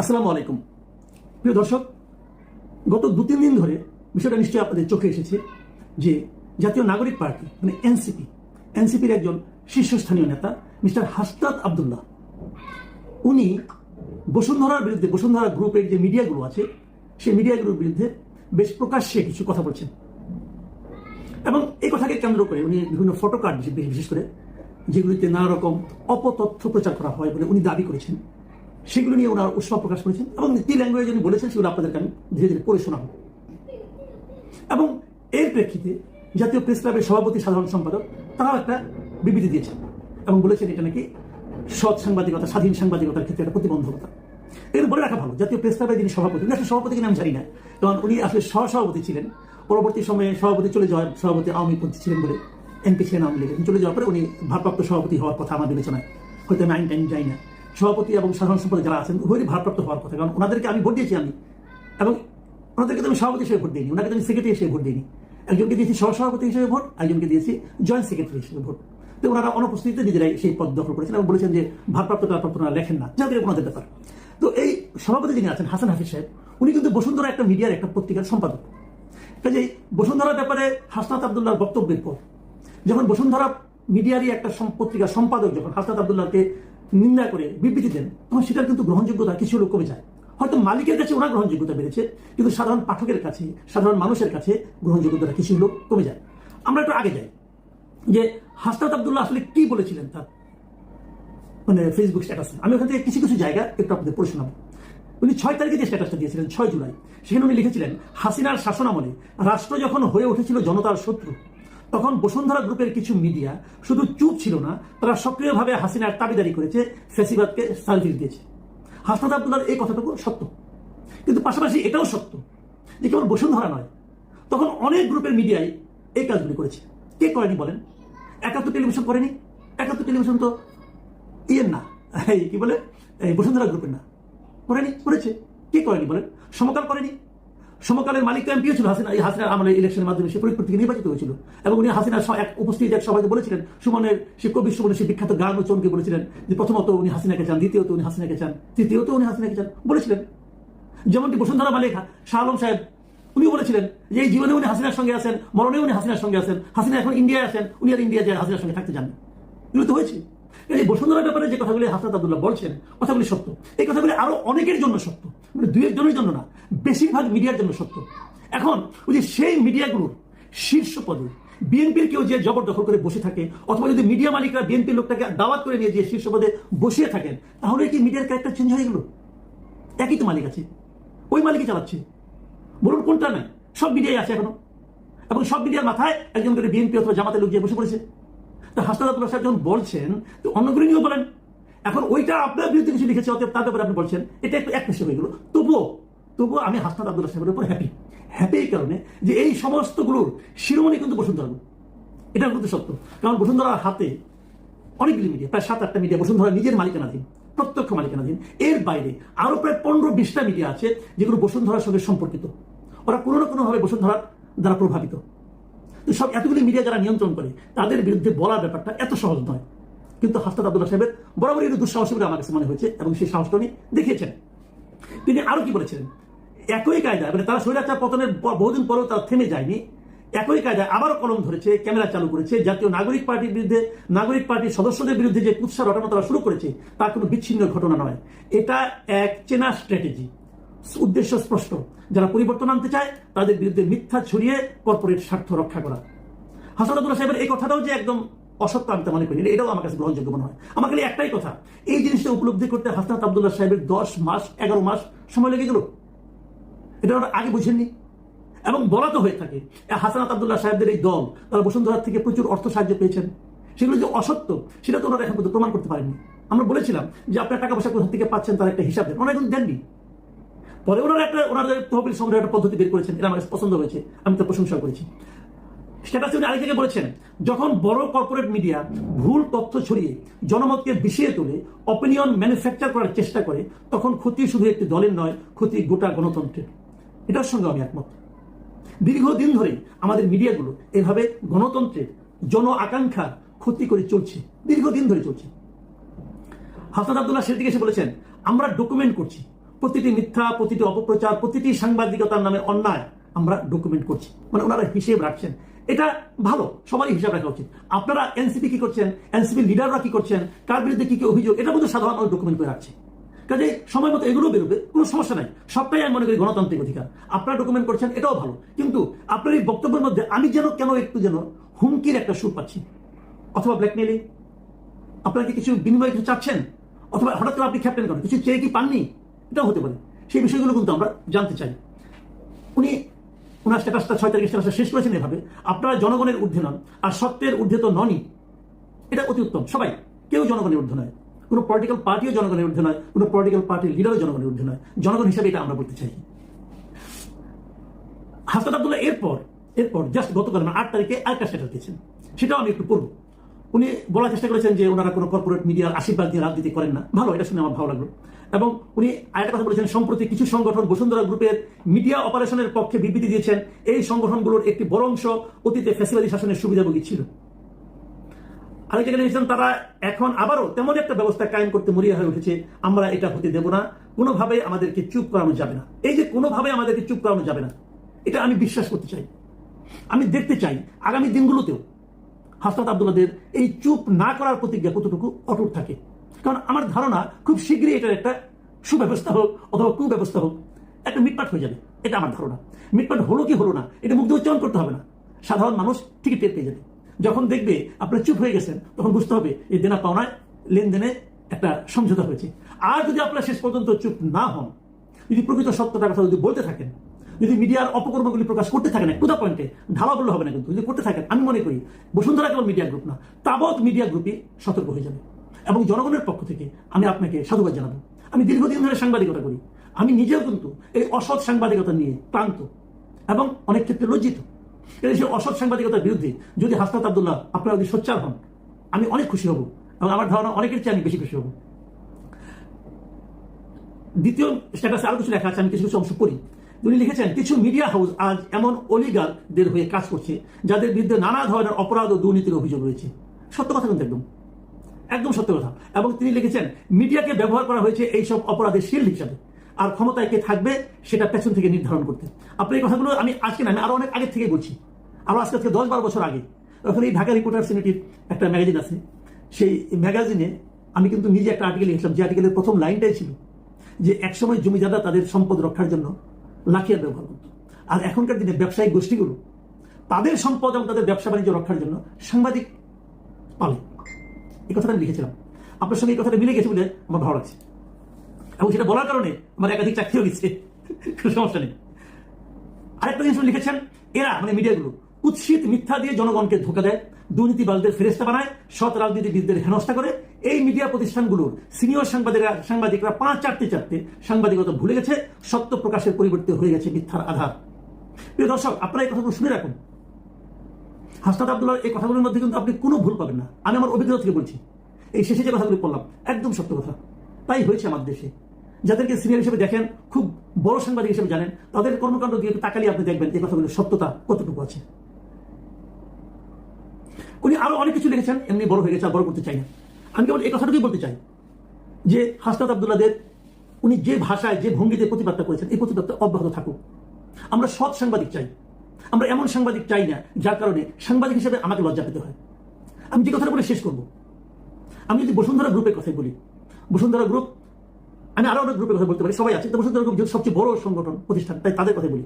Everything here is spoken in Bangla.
আসসালামু আলাইকুম। প্রিয় দর্শক, গত দু তিন দিন ধরে বিষয়টা নিশ্চয়ই আপনাদের চোখে এসেছে যে জাতীয় নাগরিক পার্টি মানে এনসিপি, এনসিপির একজন শীর্ষস্থানীয় নেতা, মিস্টার হাসনাত আবদুল্লাহ। উনি বসুন্ধরার বিরুদ্ধে, বসুন্ধরা গ্রুপের যে মিডিয়াগুলো আছে, সেই মিডিয়াগুলোর বিরুদ্ধে বেশ প্রকাশ্যে কিছু কথা বলছেন। এবং এই কথাকে কেন্দ্র করে উনি বিভিন্ন ফটো কার্ড বিশেষ করে যেগুলিতে নানা রকম অপতথ্য প্রচার করা হয় বলে উনি দাবি করেছেন। সেগুলো নিয়ে ওনার উৎসাহ প্রকাশ করেছেন এবং নীতি ল্যাঙ্গুয়েজ উনি বলেছেন সেগুলো আপনাদেরকে আমি ধীরে ধীরে পড়ে শোনাবো। এবং এর প্রেক্ষিতে জাতীয় প্রেস ক্লাবের সভাপতি সাধারণ সম্পাদক তারাও একটা বিবৃতি দিয়েছেন এবং বলেছেন এটা নাকি সৎ সাংবাদিকতা, স্বাধীন সাংবাদিকতার ক্ষেত্রে একটা প্রতিবন্ধকতা। এর বলে রাখা ভালো, জাতীয় প্রেস ক্লাবের যিনি সভাপতি, উনি আসলে সভাপতি কিনা আমি জানি না, কারণ উনি আসলে সহসভাপতি ছিলেন। পরবর্তী সময়ে সভাপতি চলে যাওয়ার, সভাপতি আওয়ামী পন্থী ছিলেন বলে এমপি ছিলেন আওয়ামী লীগের চলে যাওয়ার পরে উনি ভারপ্রাপ্ত সভাপতি হওয়ার কথা আমার বিবেচনায়। হয়তো আমি আইন টাইন যাই না। সভাপতি এবং সাধারণ সম্পাদক যারা আছেন উভয়ই ভারপ্রাপ্ত হওয়ার কথা। কারণ ওনাদেরকে আমি ভোট দিয়েছি আমি। এবং ওনাদেরকে তো আমি সভাপতি হিসেবে ভোট দিইনি, ওনাকে তো আমি সেক্রেটারি হিসেবে ভোট দিইনি। একজনকে দিয়েছি সহসভাপতি হিসেবে ভোট একজনকে দিয়েছি জয়েন্ট সেক্রেটারি হিসেবে ভোট। তো ওনারা অনুপস্থিতিতে নিজেরাই সেই পদ দখল করেছেন এবং বলেছেন যে ভারপ্রাপ্ত ভারপ্রাপ্ত ওনারা লেখেন না। যাদের ওনাদের ব্যাপার। তো এই সভাপতি যিনি আছেন, হাসান হাফিজ সাহেব, উনি কিন্তু বসুন্ধরা একটা মিডিয়ার একটা পত্রিকার সম্পাদক। কাজেই বসুন্ধরার ব্যাপারে হাসনাত আবদুল্লাহর বক্তব্যের পর, যখন বসুন্ধরা মিডিয়ারই একটা পত্রিকার সম্পাদক, যখন হাসনাত আবদুল্লাহকে নিন্দা করে, বিবৃতি দেন। তখন সেটার কিন্তু গ্রহণযোগ্যতা কিছু লোক কমে যায়। হয়তো মালিকের কাছে ওনার গ্রহণযোগ্যতা বেড়েছে, কিন্তু সাধারণ পাঠকের কাছে, সাধারণ মানুষের কাছে গ্রহণযোগ্যতাটা কিছু লোক কমে যায়। আমরা একটু আগে যাই। যে হাসনাত আবদুল্লাহ আসলে কি বলেছিলেন তার? মানে ফেসবুক স্ট্যাটাসে আমি ওখান থেকে কিছু কিছু জায়গা একটু আপনাদের পড়ে শোনাবো। উনি ছয় তারিখে যে স্ট্যাটাসটা দিয়েছিলেন, ছয় জুলাই, সেখানে উনি লিখেছিলেন, হাসিনার শাসনামলে রাষ্ট্র যখন হয়ে উঠেছিল জনতার শত্রু তখন বসুন্ধরা গ্রুপের কিছু মিডিয়া শুধু চুপ ছিল না, তারা সক্রিয়ভাবে হাসিনার দাবিদারি করেছে, ফেসিবাদকে সার্ভিস দিয়েছে। হাসনাত আবদুল্লার এই কথাটুকু সত্য। কিন্তু পাশাপাশি এটাও সত্য যে কেবল বসুন্ধরা নয়, তখন অনেক গ্রুপের মিডিয়ায় এই কাজগুলি করেছে। কে করেনি বলেন? একাত্তর টেলিভিশন করেনি? একাত্তর টেলিভিশন তো ইয়ের না, এই কি বলে? বসুন্ধরা গ্রুপের না। করেনি, করেছে। কে করেনি বলেন? সমকাল করেনি। সমকালের মালিক তো এমপিও ছিল, হাসিনা এই হাসিনার আমলে ইলেকশনের মাধ্যমে সে ফরিদপুর থেকে নির্বাচিত হয়েছিল। এবং উনি হাসিনার এক উপস্থিত এক সবাইকে বলেছিলেন, সুমনের কবি সুমনের সে বিখ্যাত গান ও চমকে বলেছিলেন যে প্রথমত উনি হাসিনাকে চান, দ্বিতীয়ত উনি হাসিনাকে চান, তৃতীয়ত উনি হাসিনাকে চান, বলেছিলেন। যেমনটি বসুন্ধরা মালিক শাহ আলম সাহেব উনি বলেছিলেন যে এই জীবনে উনি হাসিনার সঙ্গে আছেন মরণে উনি হাসিনার সঙ্গে আছেন, হাসিনা এখন ইন্ডিয়ায় আছেন, উনি আর ইন্ডিয়া যায় হাসিনার সঙ্গে থাকতে যান এগুলো তো হয়েছে। এই বসুন্ধরার ব্যাপারে যে কথাগুলি হাসনাত আবদুল্লাহ বলছেন, কথাগুলি সত্য। এই কথাগুলি আরও অনেকের জন্য সত্য। মানে দুই একজনের জন্য না বেশিরভাগ মিডিয়ার জন্য সত্য। এখন ওই যে সেই মিডিয়াগুলোর শীর্ষ পদে বিএনপির কেউ যে জবরদখল করে বসে থাকে, অথবা যদি মিডিয়া মালিকরা বিএনপির লোকটাকে দাওয়াত করে নিয়ে যে শীর্ষ পদে বসিয়ে থাকেন, তাহলে কি মিডিয়ার ক্যারেক্টার চেঞ্জ হয়ে গেল? একই তো মালিক আছে। ওই মালিকই চালাচ্ছে। বলুন কোনটা নাই সব মিডিয়াই আছে এখনও। এবং সব মিডিয়ার মাথায় একজন করে বিএনপি অথবা জামাতের লোক যে বসে পড়েছে। তো হাসনাতুল্লাহ সাহেব যখন বলছেন, তো অন্যগুলি নিয়েও বলেন। এখন ওইটা আপনার বিরুদ্ধে কিছু লিখেছে, অতএব তার ব্যাপারে আপনি বলছেন। এটা একটু এক পেশে হয়ে গেল। তবুও তবুও আমি হাসনাত আব্দুল্লাহ সাহেবের উপর হ্যাপি হ্যাপি এই কারণে যে এই সমস্তগুলোর শিরোমণি কিন্তু বসুন্ধরা। এটা কিন্তু সত্য। কারণ বসুন্ধরার হাতে অনেকগুলি মিডিয়া প্রায় সাত আটটা মিডিয়া বসুন্ধরা নিজের মালিকানাধীন, প্রত্যক্ষ মালিকানাধীন। এর বাইরে আরও প্রায় পনেরো বিশটা মিডিয়া আছে যেগুলো বসুন্ধরার সঙ্গে সম্পর্কিত। ওরা কোনো না কোনোভাবে বসুন্ধরার দ্বারা প্রভাবিত। তো সব এতগুলি মিডিয়া যারা নিয়ন্ত্রণ করে, তাদের বিরুদ্ধে বলার ব্যাপারটা এত সহজ নয়। কিন্তু হাসনাত আব্দুল্লাহ সাহেবের বরাবরই দুঃসাহসী বলে আমার কাছে মনে হয়েছে এবং সেই সাহসটা উনি দেখিয়েছেন। তিনি আরও কি বলেছিলেন? একই কায়দায় মানে তারা স্বৈরাচার পতনের বহুদিন পরেও তারা থেমে যায়নি, একই কায়দায় আবারও কলম ধরেছে, ক্যামেরা চালু করেছে, জাতীয় নাগরিক পার্টির বিরুদ্ধে, নাগরিক পার্টির সদস্যদের বিরুদ্ধে যে কুৎসা রটানো তারা শুরু করেছে, তা কোনো বিচ্ছিন্ন ঘটনা নয়। এটা এক চেনা স্ট্র্যাটেজি উদ্দেশ্য স্পষ্ট। যারা পরিবর্তন আনতে চায়, তাদের বিরুদ্ধে মিথ্যা ছড়িয়ে কর্পোরেট স্বার্থ রক্ষা করা। হাসানুল্লাহ সাহেবের এই কথাটাও যে একদম অসত্য আমি মনে করি এটাও আমার কাছে গ্রহণযোগ্য মনে হয়। আমার একটাই কথা, এই জিনিসটা উপলব্ধি করতে হাসনাত আবদুল্লাহ সাহেবের দশ মাস, এগারো মাস সময় লেগে গেল। এটা ওরা আগে বুঝেননি। এবং বলা তো হয়ে থাকে হাসানাত আবদুল্লাহ সাহেবদের এই দল, তারা বসুন্ধরা থেকে প্রচুর অর্থ সাহায্য পেয়েছেন। সেগুলো যে অসত্য, সেটা তো ওনারা এখন পর্যন্ত প্রমাণ করতে পারেননি। আমরা বলেছিলাম যে আপনার টাকা পয়সা কোথা থেকে পাচ্ছেন, তার একটা হিসাব দেন। ওনারা এখন দেননি। পরে ওনারা একটা, ওনাদের তহবিল সংগ্রহের একটা পদ্ধতি বের করেছেন, এটা আমার পছন্দ হয়েছে, আমি তো প্রশংসা করেছি। স্ট্যাটাসে উনি আরেক জায়গায় বলেছেন, যখন বড় কর্পোরেট মিডিয়া ভুল তথ্য ছড়িয়ে জনমতকে বিষিয়ে তোলে অপিনিয়ন ম্যানুফ্যাকচার করার চেষ্টা করে, তখন ক্ষতি শুধু একটি দলের নয়, ক্ষতি গোটা গণতন্ত্রের। এটার সঙ্গে আমি একমত। দীর্ঘদিন ধরে আমাদের মিডিয়াগুলো এভাবে গণতন্ত্রের জন আকাঙ্ক্ষা ক্ষতি করে চলছে। দীর্ঘদিন ধরে চলছে। হাসান আবদুল্লাহ সেদিকে এসে বলেছেন, আমরা ডকুমেন্ট করছি। প্রতিটি মিথ্যা, প্রতিটি অপপ্রচার, প্রতিটি সাংবাদিকতার নামে অন্যায় আমরা ডকুমেন্ট করছি। মানে ওনারা হিসেব রাখছেন। এটা ভালো, সবারই হিসাব রাখা উচিত। আপনারা এনসিপি কি করছেন? এনসিপি লিডাররা কি করছেন? কার বিরুদ্ধে কি কি অভিযোগ? এটা মধ্যে সাধারণ ডকুমেন্ট করে রাখছে। কাজে সময় মতো এগুলো বেরোবে, কোনো সমস্যা নাই। সবটাই আমি মনে করি গণতান্ত্রিক অধিকার। আপনারা ডকুমেন্ট করছেন, এটাও ভালো। কিন্তু আপনার এই বক্তব্যের মধ্যে আমি যেন, কেন একটু যেন হুমকির একটা সুর পাচ্ছি? অথবা ব্ল্যাকমেলিং আপনারা কি কিছু বিনিময় কিছু চাচ্ছেন? অথবা হঠাৎ করে আপনি ক্যাপ্টেন করেন, কিছু চেয়ে কি পাননি? এটাও হতে পারে। সেই বিষয়গুলো কিন্তু আমরা জানতে চাই। উনি ওনার স্ট্যাটাসটা ছয় তারিখের স্ট্যাটাসটা শেষ করেছেন এভাবে। আপনারা জনগণের ঊর্ধ্বে নন, আর সত্যের ঊর্ধ্বে তো ননই। এটা অতি উত্তম, সবাই। কেউ জনগণের ঊর্ধ্বে নয়। কোনো পলিটিক্যাল পার্টিও জনগণের ঊর্ধ্বে নয়, কোনো পলিটিক্যাল পার্টির লিডারও জনগণের ঊর্ধ্বে নয়। জনগণ হিসেবে এটা আমরা বলতে চাই। হাসনাত আবদুল্লাহ এরপর এরপর জাস্ট গতকাল মানে আট তারিখে আরেকটা স্ট্যাটাস দিয়েছেন। সেটাও আমি একটু পড়ব। উনি বলার চেষ্টা করেছেন যে ওনারা কোনো কর্পোরেট মিডিয়ার আশীর্বাদ দিয়ে রাজনীতি করেন না। ভালো, এটা শুনে আমার ভালো লাগল। এবং উনি আরেকটা কথা বলেছেন, সম্প্রতি কিছু সংগঠন বসুন্ধরা গ্রুপের মিডিয়া অপারেশনের পক্ষে বিবৃতি দিয়েছেন, এই সংগঠনগুলোর একটি বড় অংশ অতীতে ফ্যাসিবাদী শাসনের সুবিধাভোগী ছিল। আরেক জায়গায় তারা এখন আবারও তেমন একটা ব্যবস্থা কায়েম করতে মরিয়া হয়ে উঠেছে, আমরা এটা হতে দেব না। কোনোভাবে আমাদেরকে চুপ করানো যাবে না। এই যে কোনোভাবে আমাদেরকে চুপ করানো যাবে না, এটা আমি বিশ্বাস করতে চাই। আমি দেখতে চাই আগামী দিনগুলোতেও হাসনাত আবদুল্লাদের এই চুপ না করার প্রতিজ্ঞা কতটুকু অটুট থাকে। কারণ আমার ধারণা, খুব শীঘ্রই এটার একটা সুব্যবস্থা হোক অথবা কুব্যবস্থা হোক, একটা মিটপাট হয়ে যাবে। এটা আমার ধারণা। মিটপাট হলো কি হলো না, এটা দিয়ে উচ্চারণ করতে হবে না। সাধারণ মানুষ ঠিকই টের পেয়ে যাবে। যখন দেখবে আপনার চুপ হয়ে গেছেন, তখন বুঝতে হবে এই দেনা পাওনায় লেনদেনে একটা সমঝোতা হয়েছে। আর যদি আপনার শেষ পর্যন্ত চুপ না হন, যদি প্রকৃত সত্যটার কথা যদি বলতে থাকেন, যদি মিডিয়ার অপকর্মগুলি প্রকাশ করতে থাকেন দা পয়েন্টে ঢালা বললে হবে না কিন্তু, যদি করতে থাকেন, আমি মনে করি বসুন্ধরা কেবল মিডিয়া গ্রুপ না, তাবৎ মিডিয়া গ্রুপই সতর্ক হয়ে যাবে। এবং জনগণের পক্ষ থেকে আমি আপনাকে সাধুবাদ জানাব। আমি দীর্ঘদিন ধরে সাংবাদিকতা করি। আমি নিজেও কিন্তু এই অসৎ সাংবাদিকতা নিয়ে ক্লান্ত এবং অনেক ক্ষেত্রে লজ্জিত। এই সেই অসৎ সাংবাদিকতার বিরুদ্ধে যদি হাসনাত আবদুল্লাহ আপনারা যদি সোচ্চার হন, আমি অনেক খুশি হব এবং আমার ধারণা অনেকের চেয়ে আমি বেশি খুশি হব। দ্বিতীয় স্ট্যাটাসে আরও কিছু লেখা আছে, আমি কিছু কিছু অংশ করি উনি লিখেছেন, কিছু মিডিয়া হাউস আজ এমন অলিগারদের হয়ে কাজ করছে, যাদের বিরুদ্ধে নানা ধরনের অপরাধ ও দুর্নীতির অভিযোগ রয়েছে। সত্য কথা কিন্তু একদম। একদম সত্য কথা। এবং তিনি লিখেছেন মিডিয়াকে ব্যবহার করা হয়েছে এইসব অপরাধের শিল্ড হিসাবে। আর ক্ষমতায় কে থাকবে সেটা পেছন থেকে নির্ধারণ করতে। আপনি এই কথাগুলো আমি আজকে না, আমি আরও অনেক আগে থেকে বলছি। আরও আজকে থেকে দশ বারো বছর আগে, তখন এই ঢাকা রিপোর্টার সিনেটির একটা ম্যাগাজিন আছে। সেই ম্যাগাজিনে আমি কিন্তু নিজে একটা আর্টিকেল লিখলাম যে আর্টিকেলের প্রথম লাইনটাই ছিল যে একসময় জমিদাররা তাদের সম্পদ রক্ষার জন্য লাঠিয়ার ব্যবহার করত। আর এখনকার দিনে ব্যবসায়িক গোষ্ঠীগুলো তাদের সম্পদ এবং তাদের ব্যবসা বাণিজ্য রক্ষার জন্য সাংবাদিক পালে। এই কথাটা আমি লিখেছিলাম। আপনার সঙ্গে এই কথাটা মিলে গেছে বলে আমার ভালো লাগছে। এবং সেটা বলার কারণে আমার একাধিক চাকরিও গেছে। কোনো সমস্যা নেই। আরেকটা জিনিস লিখেছেন, এরা মানে মিডিয়াগুলো কুৎসিত মিথ্যা দিয়ে জনগণকে ধোকা দেয় দুর্নীতিবালদের ফেরেস্তা বানায়, সৎ রাজনীতিবিদদের হেনস্থা করে। এই মিডিয়া প্রতিষ্ঠানগুলোর সিনিয়র সাংবাদিকরা সাংবাদিকরা পাঁচ, চারটে চারটে সাংবাদিকতা ভুলে গেছে, সত্য প্রকাশের পরিবর্তে হয়ে গেছে মিথ্যার আধার। প্রিয় দর্শক, আপনারা এই কথাগুলো শুনে রাখুন। হাসনাত আবদুল্লাহ, এই কথাগুলোর মধ্যে কিন্তু আপনি কোনো ভুল পাবেন না। আমি আমার অভিজ্ঞতা থেকে বলছি। এই শেষে যে কথাগুলি বললাম একদম সত্য কথা। তাই হয়েছে আমার দেশে। যাদেরকে সিরিয়াল হিসেবে দেখেন, খুব বড় সাংবাদিক হিসেবে জানেন, তাদের কর্মকাণ্ড দিয়ে তাকালে আপনি দেখবেন এই কথাগুলোর সত্যতা কতটুকু আছে। উনি আরও অনেক কিছু লিখেছেন, এমনি বড় হয়ে গেছে বড় করতে চাই না। আমি কেবল এই কথাটুকুই বলতে চাই, যে হাসনাত আবদুল্লাদের উনি যে ভাষায়, যে ভঙ্গিতে প্রতিবাদটা করেছেন, এই প্রতিবাদটা অব্যাহত থাকুক। আমরা সৎ সাংবাদিক চাই, আমরা এমন সাংবাদিক চাই না, যার কারণে সাংবাদিক হিসেবে আমাকে লজ্জা পেতে হয়। আমি যে কথাটা বলে শেষ করব। আমি যদি বসুন্ধরা গ্রুপের কথাই বলি, বসুন্ধরা গ্রুপ আমি আরও অনেক গ্রুপের কথা বলতে পারি, সবাই আছে তবে গ্রুপ যেহেতু সবচেয়ে বড় সংগঠন প্রতিষ্ঠান, তাই তাদের কথা বলি।